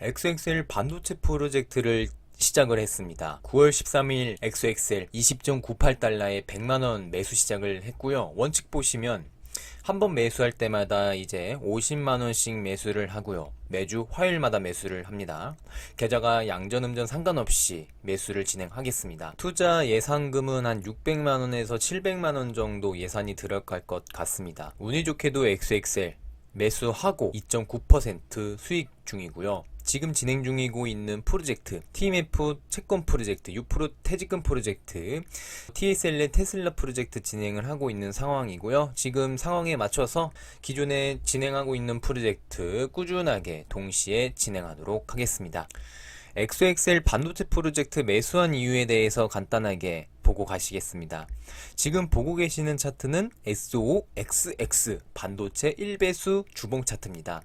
XXL 반도체 프로젝트를 시작을 했습니다. 9월 13일 XXL 20.98달러에 100만원 매수 시작을 했고요. 원칙 보시면 한 번 매수할 때마다 이제 50만원씩 매수를 하고요. 매주 화요일마다 매수를 합니다. 계좌가 양전 음전 상관없이 매수를 진행하겠습니다. 투자 예상금은 한 600만원에서 700만원 정도 예산이 들어갈 것 같습니다. 운이 좋게도 XXL 매수하고 2.9% 수익 중이고요. 지금 진행 중이고 있는 프로젝트 TMF 채권 프로젝트, 6% 퇴직금 프로젝트, TSL의 테슬라 프로젝트 진행을 하고 있는 상황이고요. 지금 상황에 맞춰서 기존에 진행하고 있는 프로젝트 꾸준하게 동시에 진행하도록 하겠습니다. 엑소엑셀 반도체 프로젝트 매수한 이유에 대해서 간단하게 보고 가시겠습니다. 지금 보고 계시는 차트는 SOXX 반도체 1배수 주봉 차트입니다.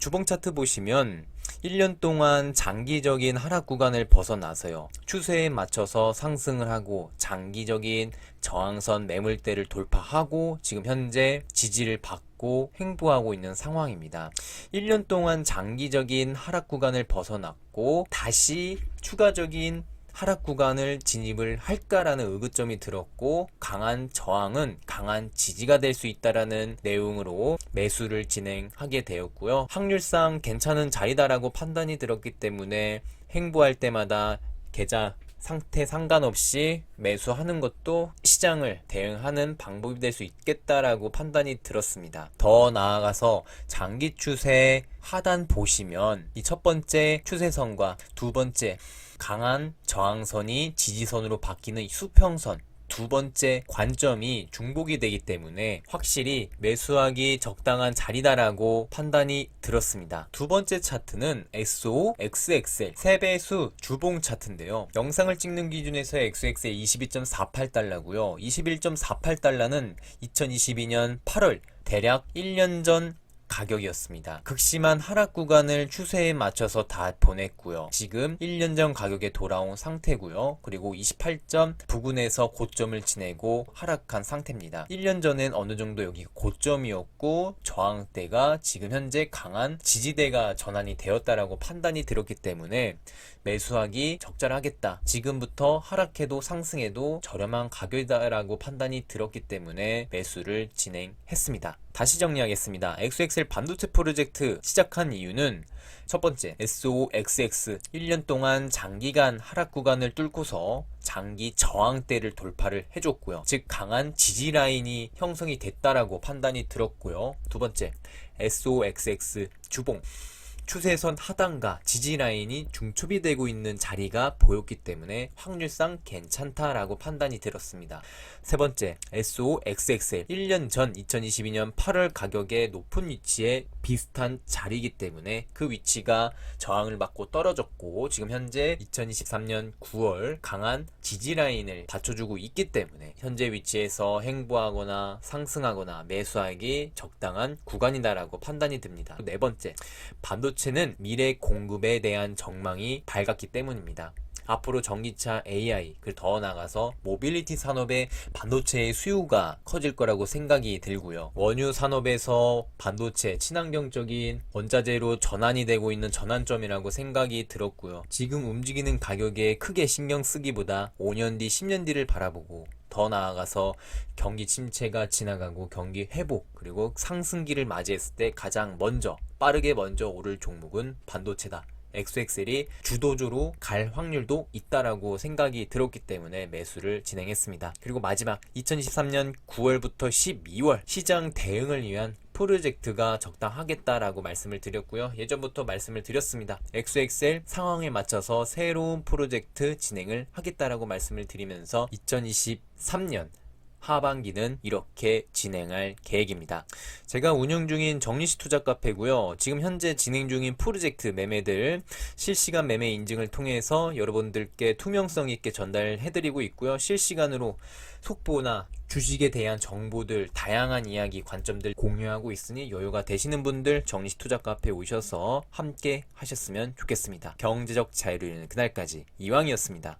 주봉 차트 보시면 1년 동안 장기적인 하락 구간을 벗어나서요. 추세에 맞춰서 상승을 하고 장기적인 저항선 매물대를 돌파하고 지금 현재 지지를 받고 횡보하고 있는 상황입니다. 1년 동안 장기적인 하락 구간을 벗어났고 다시 추가적인 하락 구간을 진입을 할까라는 의구점이 들었고 강한 저항은 강한 지지가 될 수 있다라는 내용으로 매수를 진행하게 되었고요. 확률상 괜찮은 자리다라고 판단이 들었기 때문에 행보할 때마다 계좌 상태 상관없이 매수하는 것도 시장을 대응하는 방법이 될 수 있겠다라고 판단이 들었습니다. 더 나아가서 장기 추세 하단 보시면 이 첫 번째 추세선과 두 번째 강한 저항선이 지지선으로 바뀌는 이 수평선 두 번째 관점이 중복이 되기 때문에 확실히 매수하기 적당한 자리다라고 판단이 들었습니다. 두 번째 차트는 SO, XXL 세배수 주봉 차트인데요. 영상을 찍는 기준에서 XXL 22.48달러고요. 21.48달러는 2022년 8월 대략 1년 전 가격이었습니다. 극심한 하락 구간을 추세에 맞춰서 다 보냈고요. 지금 1년 전 가격에 돌아온 상태고요. 그리고 28점 부근에서 고점을 지내고 하락한 상태입니다. 1년 전엔 어느 정도 여기 고점이었고 저항대가 지금 현재 강한 지지대가 전환이 되었다라고 판단이 들었기 때문에 매수하기 적절하겠다. 지금부터 하락해도 상승해도 저렴한 가격이다라고 판단이 들었기 때문에 매수를 진행했습니다. 다시 정리하겠습니다. XXL 반도체 프로젝트 시작한 이유는 첫 번째, SOXX 1년 동안 장기간 하락 구간을 뚫고서 장기 저항대를 돌파를 해줬고요. 즉 강한 지지 라인이 형성이 됐다라고 판단이 들었고요. 두 번째, SOXX 주봉 추세선 하단과 지지 라인이 중첩이 되고 있는 자리가 보였기 때문에 확률상 괜찮다라고 판단이 들었습니다. 세 번째, SOXXL 1년 전 2022년 8월 가격의 높은 위치에 비슷한 자리이기 때문에 그 위치가 저항을 받고 떨어졌고 지금 현재 2023년 9월 강한 지지 라인을 받쳐주고 있기 때문에 현재 위치에서 행보하거나 상승하거나 매수하기 적당한 구간이다라고 판단이 듭니다. 네 번째, 반도체 는 미래 공급에 대한 전망이 밝았기 때문입니다. 앞으로 전기차 AI, 그 더 나가서 모빌리티 산업의 반도체의 수요가 커질 거라고 생각이 들고요. 원유 산업에서 반도체 친환경적인 원자재로 전환이 되고 있는 전환점이라고 생각이 들었고요. 지금 움직이는 가격에 크게 신경 쓰기보다 5년 뒤, 10년 뒤를 바라보고 더 나아가서 경기 침체가 지나가고 경기 회복 그리고 상승기를 맞이했을 때 가장 먼저 빠르게 먼저 오를 종목은 반도체다. XXL이 주도주로 갈 확률도 있다라고 생각이 들었기 때문에 매수를 진행했습니다. 그리고 마지막 2023년 9월부터 12월 시장 대응을 위한 프로젝트가 적당하겠다라고 말씀을 드렸고요. 예전부터 말씀을 드렸습니다. XXL 상황에 맞춰서 새로운 프로젝트 진행을 하겠다라고 말씀을 드리면서 2023년 하반기는 이렇게 진행할 계획입니다. 제가 운영 중인 정리시 투자 카페고요. 지금 현재 진행 중인 프로젝트 매매들 실시간 매매 인증을 통해서 여러분들께 투명성 있게 전달해 드리고 있고요. 실시간으로 속보나 주식에 대한 정보들, 다양한 이야기, 관점들 공유하고 있으니 여유가 되시는 분들 정리시 투자 카페 오셔서 함께 하셨으면 좋겠습니다. 경제적 자유를 그날까지 이왕이었습니다.